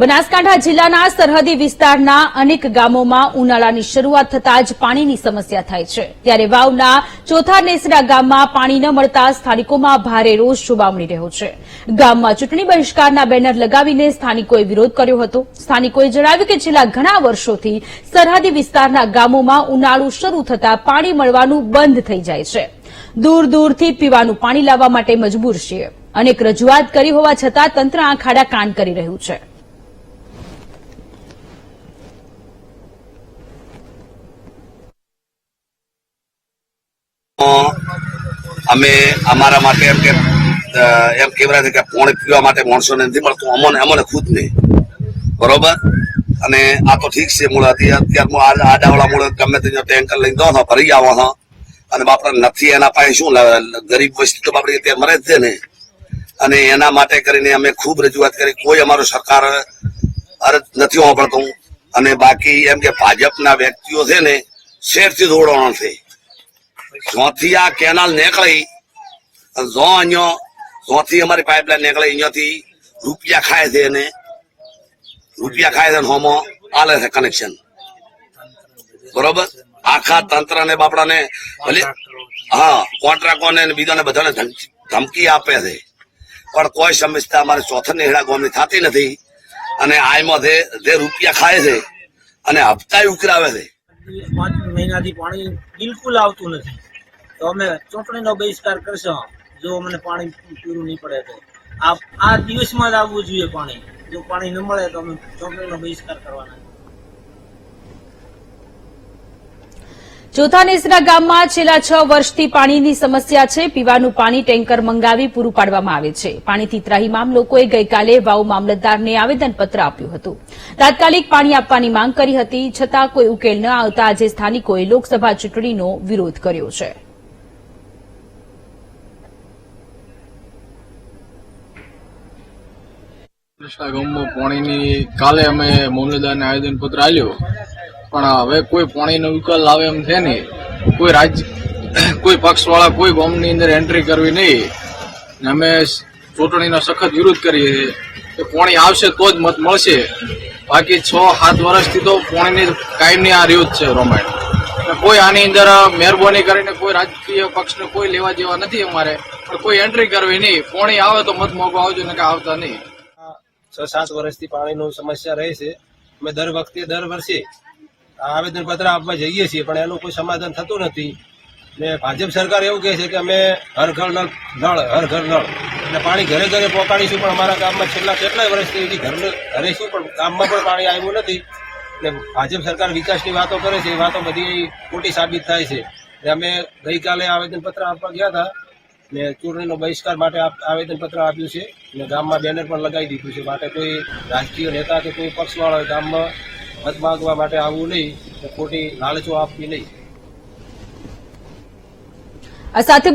બનાસકાંઠા જિલ્લાના સરહદી વિસ્તારના અનેક ગામોમાં ઉનાળાની શરૂઆત થતાં જ પાણીની સમસ્યા થાય છે. ત્યારે વાવના ચોથા નેસડા ગામમાં પાણી ન મળતા સ્થાનિકોમાં ભારે રોષ જોવા મળી રહ્યો છે. ગામમાં ચૂંટણી બહિષ્કારના બેનર લગાવીને સ્થાનિકોએ વિરોધ કર્યો હતો. સ્થાનિકોએ જણાવ્યું કે છેલ્લા ઘણા વર્ષોથી સરહદી વિસ્તારના ગામોમાં ઉનાળુ શરૂ થતાં પાણી મળવાનું બંધ થઈ જાય છે. દૂર દૂરથી પીવાનું પાણી લાવવા માટે મજબૂર છીએ. અનેક રજૂઆત કરી હોવા છતાં તંત્ર આ ખાડા કાન કરી રહ્યું છે. અમે અમારા માટે એમ કે એમ કહેવાય કે પાણી પીવા માટે માણસોને નથી મળતું. અમને અમને ખુદ નહીં. બરોબર? અને આ તો ઠીક છે, મૂળ હતી અત્યારે આડાવાળા મૂળ ગમે તે ટેન્કર લઈને દો ભરી આવો, હા. અને બાપડા નથી એના પાસે શું ગરીબ વસ્તી તો બાપડી અત્યારે મરે જ છે ને. અને એના માટે કરીને અમે ખૂબ રજૂઆત કરી. કોઈ અમારો સરકાર અરજ નથી વાપરતું અને બાકી એમ કે ભાજપના વ્યક્તિઓ છે ને, શેરથી દોડવાનો છે. જ્યાંથી આ કેનાલ નીકળી અને જો અહીંયા, જ્યાંથી અમારી પાઇપલાઇન નીકળે, અહીંયાથી રૂપિયા ખાય છે એને. રૂપિયા ખાય છે હોમો આલે છે કનેક્શન બરોબર? આખા તંત્ર ને બાપડાને ભલે હા કોન્ટ્રાક્ટોને ને બીજાને બધાને ધમકી- આપે છે. પણ કોઈ સમસ્યા અમારે ચોથા નેહડા ગોમની થતી નથી. અને આયમાં જે રૂપિયા ખાય છે અને હપ્તા ઉકરાવે છે. પાંચ મહિનાથી પાણી બિલકુલ આવતું નથી. તો અમે ચૂંટણીનો બહિષ્કાર કરશો. જો અમને પાણી પૂરું નહીં પડે તો. આ આ દિવસમાં જ આવવું જોઈએ પાણી. જો પાણી ન મળે તો અમે ચૂંટણીનો બહિષ્કાર કરવાના. ચોથાનેસરા ગામમાં છેલ્લા છ વર્ષથી પાણીની સમસ્યા છે. પીવાનું પાણી ટેન્કર મંગાવી પૂરું પાડવામાં આવે છે. પાણીથી ત્રાહીમામ લોકોએ ગઈકાલે વાવ મામલતદારને આવેદનપત્ર આપ્યું હતું. તાત્કાલિક પાણી આપવાની માંગ કરી હતી, છતાં કોઈ ઉકેલ ન આવતા આજે સ્થાનિકોએ લોકસભા ચૂંટણીનો વિરોધ કર્યો છે. કૃષ્ણા પાણીની કાલે અમે મામલતદારને આવેદનપત્ર આપ્યો. પણ હવે કોઈ પાણીનો વિકલ્પ આવે એમ છે નહીં. કોઈ રાજ્ય, કોઈ પક્ષવાળા કોઈ ગામની અંદર એન્ટ્રી કરવી નહીં. ને અમે ચૂંટણીનો સખત વિરોધ કરીએ છીએ. કે પાણી આવશે તો જ મત મળશે. બાકી છ, સાત વર્ષથી તો પાણીની કાયમની આ રહ્યું છે રોમાયણ. કોઈ આની અંદર મહેરબાની કરીને કોઈ રાજકીય પક્ષને કોઈ લેવા જેવા નથી અમારે. પણ કોઈ એન્ટ્રી કરવી નહીં. પાણી આવે તો મત મોકો આવજો ને કે આવતા નહીં. છ સાત વર્ષથી પાણીનું સમસ્યા રહે છે. અમે દર વખતે, દર વર્ષે આવેદનપત્ર આપવા જઈએ છીએ, પણ એનું કોઈ સમાધાન થતું નથી. ને ભાજપ સરકાર એવું કહે છે કે અમે હર ઘર નળ નળ, હર ઘર નળ. એટલે પાણી ઘરે ઘરે પહોંચાડીશું પણ અમારા ગામમાં છેલ્લા કેટલાય વર્ષથી હજી ઘર ઘરે શું, પણ ગામમાં પણ પાણી આવ્યું નથી. એટલે ભાજપ સરકાર વિકાસની વાતો કરે છે, એ વાતો બધી ખોટી સાબિત થાય છે. અમે ગઈકાલે આવેદનપત્ર આપવા ગયા હતા. ને ચૂંટણીનો બહિષ્કાર માટે આવેદનપત્ર આપ્યું છે અને ગામમાં બેનર પણ લગાવી દીધું છે. માટે કોઈ રાજકીય નેતા કે કોઈ પક્ષવાળો ગામમાં મત માગવા માટે આવવું નહીં ખોટી લાલચો આપવી નહીં. આ સાથે